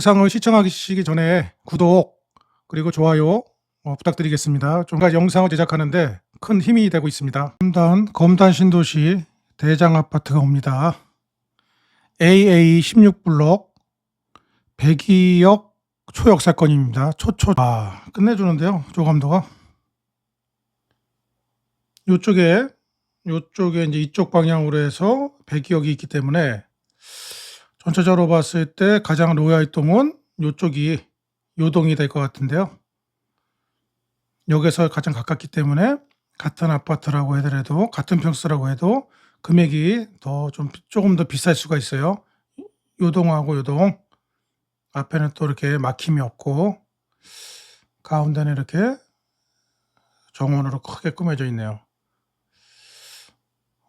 영상을 시청하시기 전에 구독 그리고 좋아요 어, 부탁드리겠습니다. 좀가 영상을 제작하는데 큰 힘이 되고 있습니다. 검단 검단 신도시 대장 아파트가 옵니다. AA 16블록 102역 초역 사건입니다. 초초 아 끝내주는데요. 조감도가 요쪽에 요쪽에 이제 이쪽 방향으로 해서 102역이 있기 때문에 전체적으로 봤을 때 가장 로얄동은 요쪽이 요동이 될 것 같은데요. 역에서 가장 가깝기 때문에 같은 아파트라고 하더라도 같은 평수라고 해도 금액이 더 좀 조금 더 비쌀 수가 있어요. 요동하고 요동 앞에는 또 이렇게 막힘이 없고 가운데는 이렇게 정원으로 크게 꾸며져 있네요.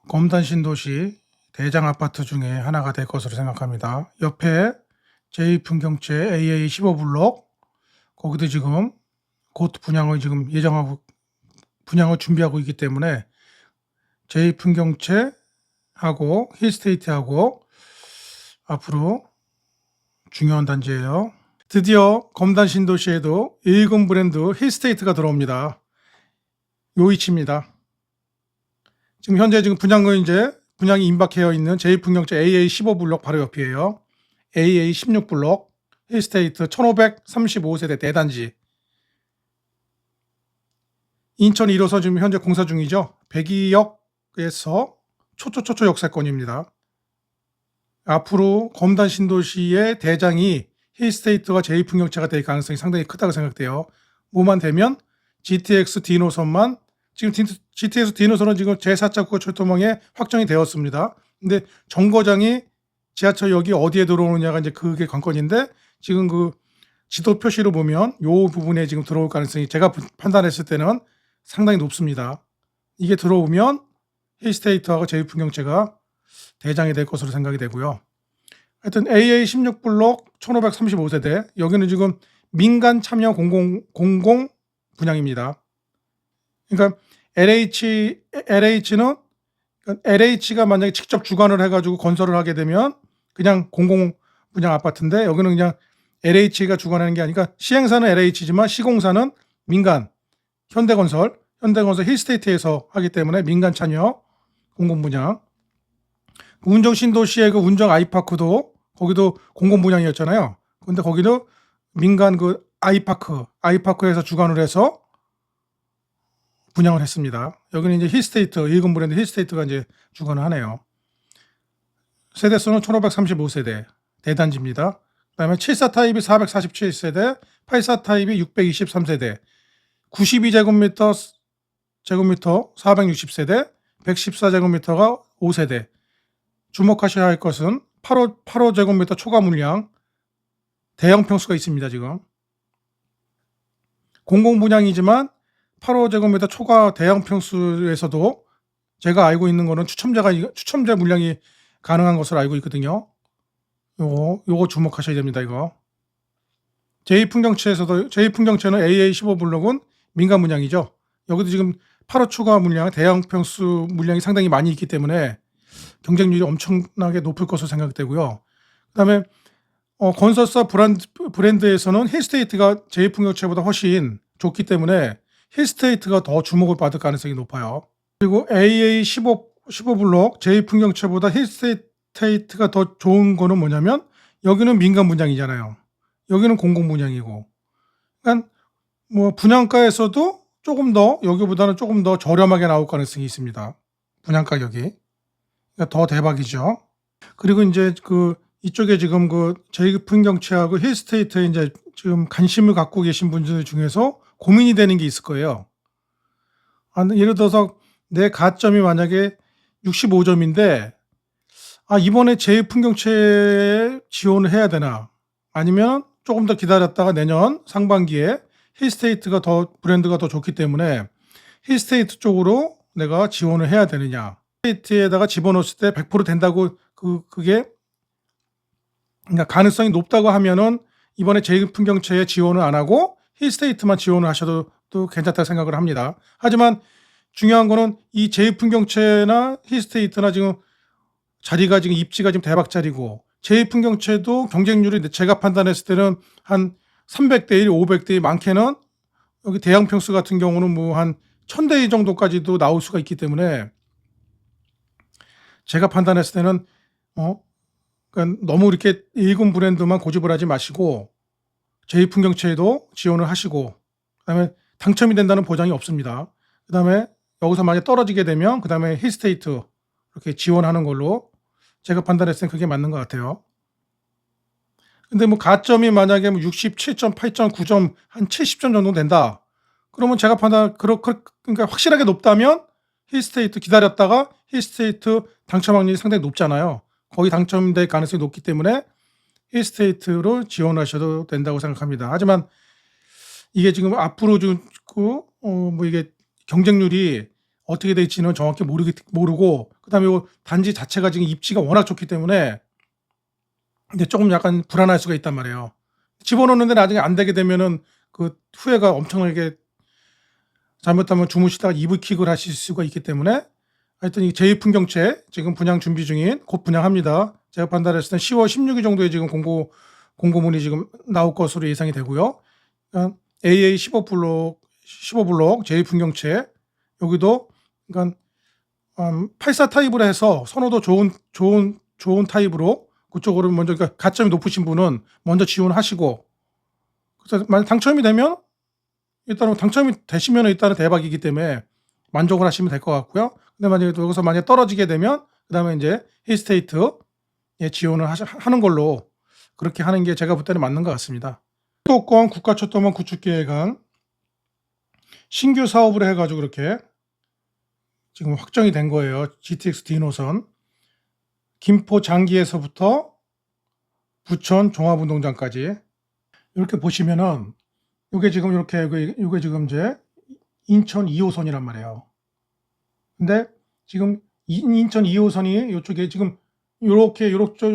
검단 신도시 대장 아파트 중에 하나가 될 것으로 생각합니다. 옆에 제2풍경채 AA 15블록 거기도 지금 곧 분양을 지금 예정하고 분양을 준비하고 있기 때문에 제2풍경채하고 힐스테이트하고 앞으로 중요한 단지예요. 드디어 검단 신도시에도 일군 브랜드 힐스테이트가 들어옵니다. 요 위치입니다. 지금 현재 지금 분양은 이제 분양이 임박되어 있는 제2풍경채 AA 15블록 바로 옆이에요. AA 16블록 힐스테이트 1535세대 대단지 인천 1호선 지금 현재 공사 중이죠. 백이역에서 초초초초 역세권입니다. 앞으로 검단 신도시의 대장이 힐스테이트와 제2풍경채가 될 가능성이 상당히 크다고 생각돼요. 뭐만 되면 GTX D 노선만 지금 GTX D 노선은 지금 제4차 국가 철도망에 확정이 되었습니다. 근데 정거장이 지하철역이 어디에 들어오느냐가 이제 그게 관건인데 지금 그 지도 표시로 보면 요 부분에 지금 들어올 가능성이 제가 판단했을 때는 상당히 높습니다. 이게 들어오면 힐스테이트하고 제2풍경채가 대장이 될 것으로 생각이 되고요. 하여튼 AA 16블록 1535세대 여기는 지금 민간 참여 공공 공공 분양입니다. 그러니까 LH LH는 LH가 만약에 직접 주관을 해가지고 건설을 하게 되면 그냥 공공 분양 아파트인데 여기는 그냥 LH가 주관하는 게 아니라 시행사는 LH지만 시공사는 민간 현대건설 현대건설 힐스테이트에서 하기 때문에 민간 참여 공공 분양 운정 신도시의 그 운정 아이파크도 거기도 공공 분양이었잖아요. 근데 거기도 민간 그 아이파크 아이파크에서 주관을 해서 분양을 했습니다. 여기는 이제 힐스테이트, 일군 브랜드 힐스테이트가 이제 주관을 하네요. 세대수는 1535세대, 대단지입니다. 그 다음에 74 타입이 447세대, 84 타입이 623세대, 92제곱미터, 제곱미터 460세대, 114제곱미터가 5세대. 주목하셔야 할 것은 8호, 8호 제곱미터 초과 물량, 대형 평수가 있습니다, 지금. 공공 분양이지만 8호제곱미터 초과 대형 평수에서도 제가 알고 있는 거는 추첨자가 추첨자 물량이 가능한 것으로 알고 있거든요. 요거 요거 주목하셔야 됩니다. 이거 제2 풍경채에서도 제2 풍경채는 AA 15 블록은 민간 분양이죠. 여기도 지금 8호 초과 물량 대형 평수 물량이 상당히 많이 있기 때문에 경쟁률이 엄청나게 높을 것으로 생각되고요. 그다음에 어, 건설사 브랜드, 브랜드에서는 힐스테이트가 제2 풍경채보다 훨씬 좋기 때문에 힐스테이트가 더 주목을 받을 가능성이 높아요. 그리고 AA 15, 15블록 제2 풍경채보다 힐스테이트가 더 좋은 거는 뭐냐면 여기는 민간 분양이잖아요. 여기는 공공 분양이고. 그러니까 뭐 분양가에서도 조금 더 여기보다는 조금 더 저렴하게 나올 가능성이 있습니다. 분양 가격이. 그러니까 더 대박이죠. 그리고 이제 그 이쪽에 지금 그 제2 풍경채하고 힐스테이트에 이제 지금 관심을 갖고 계신 분들 중에서 고민이 되는 게 있을 거예요. 아, 예를 들어서 내 가점이 만약에 65점인데 아, 이번에 제2풍경채 지원을 해야 되나? 아니면 조금 더 기다렸다가 내년 상반기에 힐스테이트가 더 브랜드가 더 좋기 때문에 힐스테이트 쪽으로 내가 지원을 해야 되느냐? 힐스테이트에다가 집어넣었을 때 100% 된다고 그 그게 그러니까 가능성이 높다고 하면은 이번에 제2풍경채에 지원을 안 하고 힐스테이트만 지원을 하셔도 또 괜찮다고 생각을 합니다. 하지만 중요한 거는 이 제2풍경채나 힐스테이트나 지금 자리가 지금 입지가 지금 대박 자리고 제2풍경채도 경쟁률이 제가 판단했을 때는 한 300대 1, 500대 1 많게는 여기 대형 평수 같은 경우는 뭐 한 1000대 2 정도까지도 나올 수가 있기 때문에 제가 판단했을 때는 어 그러니까 너무 이렇게 일군 브랜드만 고집을 하지 마시고 제2풍경채에도 지원을 하시고 그다음에 당첨이 된다는 보장이 없습니다. 그다음에 여기서 만약 떨어지게 되면 그다음에 힐스테이트 이렇게 지원하는 걸로 제가 판단했을 때 그게 맞는 것 같아요. 근데 뭐 가점이 만약에 뭐 67점, 8점, 9점, 한 70점 정도 된다. 그러면 제가 판단, 그러, 그- 그러니까 확실하게 높다면 힐스테이트 기다렸다가 힐스테이트 당첨 확률이 상당히 높잖아요. 거의 당첨될 가능성이 높기 때문에 힐스테이트로 지원하셔도 된다고 생각합니다. 하지만 이게 지금 앞으로 그, 어, 뭐 이게 경쟁률이 어떻게 될지는 정확히 모르기, 모르고, 그 다음에 단지 자체가 지금 입지가 워낙 좋기 때문에 이제 조금 약간 불안할 수가 있단 말이에요. 집어넣는데 나중에 안 되게 되면은 그 후회가 엄청나게 잘못하면 주무시다가 이불킥을 하실 수가 있기 때문에 하여튼 이 제2 풍경채 지금 분양 준비 중인 곧 분양합니다. 제가 판단했을 때 10월 16일 정도에 지금 공고 공고문이 지금 나올 것으로 예상이 되고요. 그러니까 AA 15블록 15블록 제2 풍경채 여기도 그러니까 음, 84 타입으로 해서 선호도 좋은 좋은 좋은 타입으로 그쪽으로 먼저 그러니까 가점이 높으신 분은 먼저 지원하시고 그래서 만약 당첨이 되면 일단은 당첨이 되시면 일단은 대박이기 때문에 만족을 하시면 될 것 같고요. 근데 만약에 여기서 만약 떨어지게 되면 그다음에 이제 힐스테이트에 지원을 하시, 하는 걸로 그렇게 하는 게 제가 볼 때는 맞는 것 같습니다. 수도권 국가초점원 구축계획안 신규 사업으로 해가지고 그렇게 지금 확정이 된 거예요. GTX D 노선 김포 장기에서부터 부천 종합운동장까지 이렇게 보시면은 이게 지금 이렇게 이게, 지금 이제 인천 2호선이란 말이에요. 근데 지금 인- 인천 2호선이 이쪽에 지금 이렇게 이렇게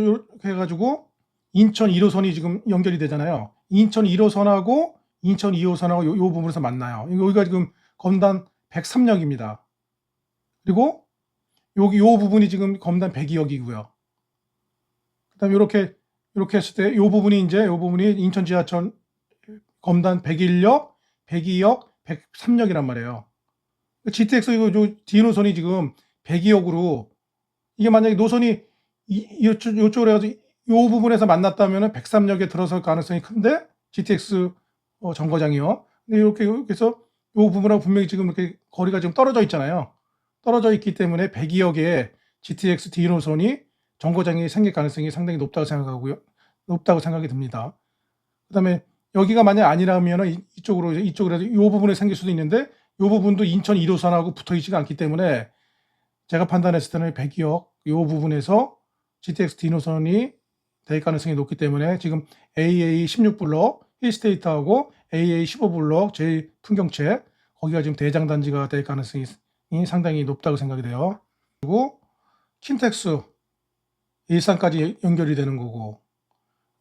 해가지고 인천 1호선이 지금 연결이 되잖아요. 인천 1호선하고 인천 2호선하고 요, 요 부분에서 만나요. 여기가 지금 검단 103역입니다. 그리고 여기 요 부분이 지금 검단 102역이고요. 그다음에 이렇게 이렇게 했을 때 요 부분이 이제 요 부분이 인천 지하철 검단 101역, 102역, 103역이란 말이에요. GTX 이거 요 D 노선이 지금 102역으로 이게 만약에 노선이 이, 이쪽, 요쪽으로 해서 요 부분에서 만났다면 103역에 들어설 가능성이 큰데 GTX 어, 정거장이요. 근데 이렇게 해서 요 부분하고 분명히 지금 이렇게 거리가 지금 떨어져 있잖아요. 떨어져 있기 때문에 102역에 GTX D 노선이 정거장이 생길 가능성이 상당히 높다고 생각하고요. 높다고 생각이 듭니다. 그다음에 여기가 만약 아니라면 이- 이쪽으로 이쪽으로 이 부분에 생길 수도 있는데 이 부분도 인천 1호선하고 붙어 있지가 않기 때문에 제가 판단했을 때는 102역 이 부분에서 GTX D 노선이 될 가능성이 높기 때문에 지금 AA 16블록 힐스테이트하고 AA 15블록 제 풍경채 거기가 지금 대장 단지가 될 가능성이 상당히 높다고 생각이 돼요. 그리고 킨텍스 일산까지 연결이 되는 거고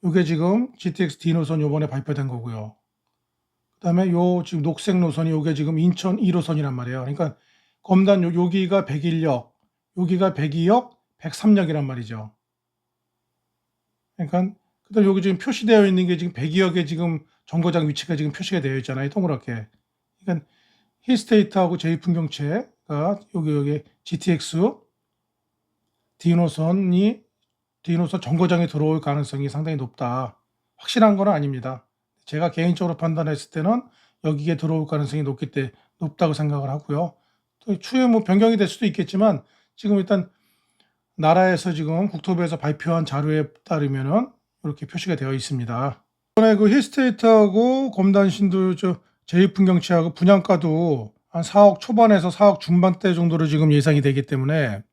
이게 지금 GTX D 노선 요번에 발표된 거고요. 그 다음에 요 지금 녹색 노선이 요게 지금 인천 1호선이란 말이에요. 그러니까 검단 요, 여기가 101역, 여기가 102역, 103역이란 말이죠. 그러니까 그다음 여기 지금 표시되어 있는 게 지금 102역에 지금 정거장 위치가 지금 표시가 되어 있잖아요. 동그랗게. 그러니까 힐스테이트하고 제2풍경채가 여기 여기 GTX D 노선이 D 노선 정거장에 들어올 가능성이 상당히 높다. 확실한 건 아닙니다. 제가 개인적으로 판단했을 때는 여기에 들어올 가능성이 높기 때 높다고 생각을 하고요. 또 추후에 뭐 변경이 될 수도 있겠지만 지금 일단 나라에서 지금 국토부에서 발표한 자료에 따르면은 이렇게 표시가 되어 있습니다. 이번에 그 힐스테이트하고 검단 신도 저 제2풍경채하고 분양가도 한 4억 초반에서 4억 중반대 정도로 지금 예상이 되기 때문에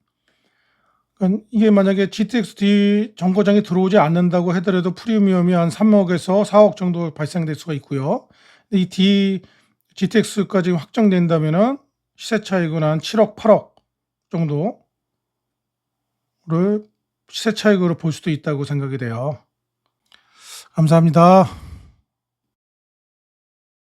그러니까 이게 만약에 GTX-D 정거장에 들어오지 않는다고 하더라도 프리미엄이 한 3억에서 4억 정도 발생될 수가 있고요. 이 D GTX가 지금 확정된다면은 시세 차익은 한 7억, 8억 정도 를 시세 차익으로 볼 수도 있다고 생각이 돼요. 감사합니다.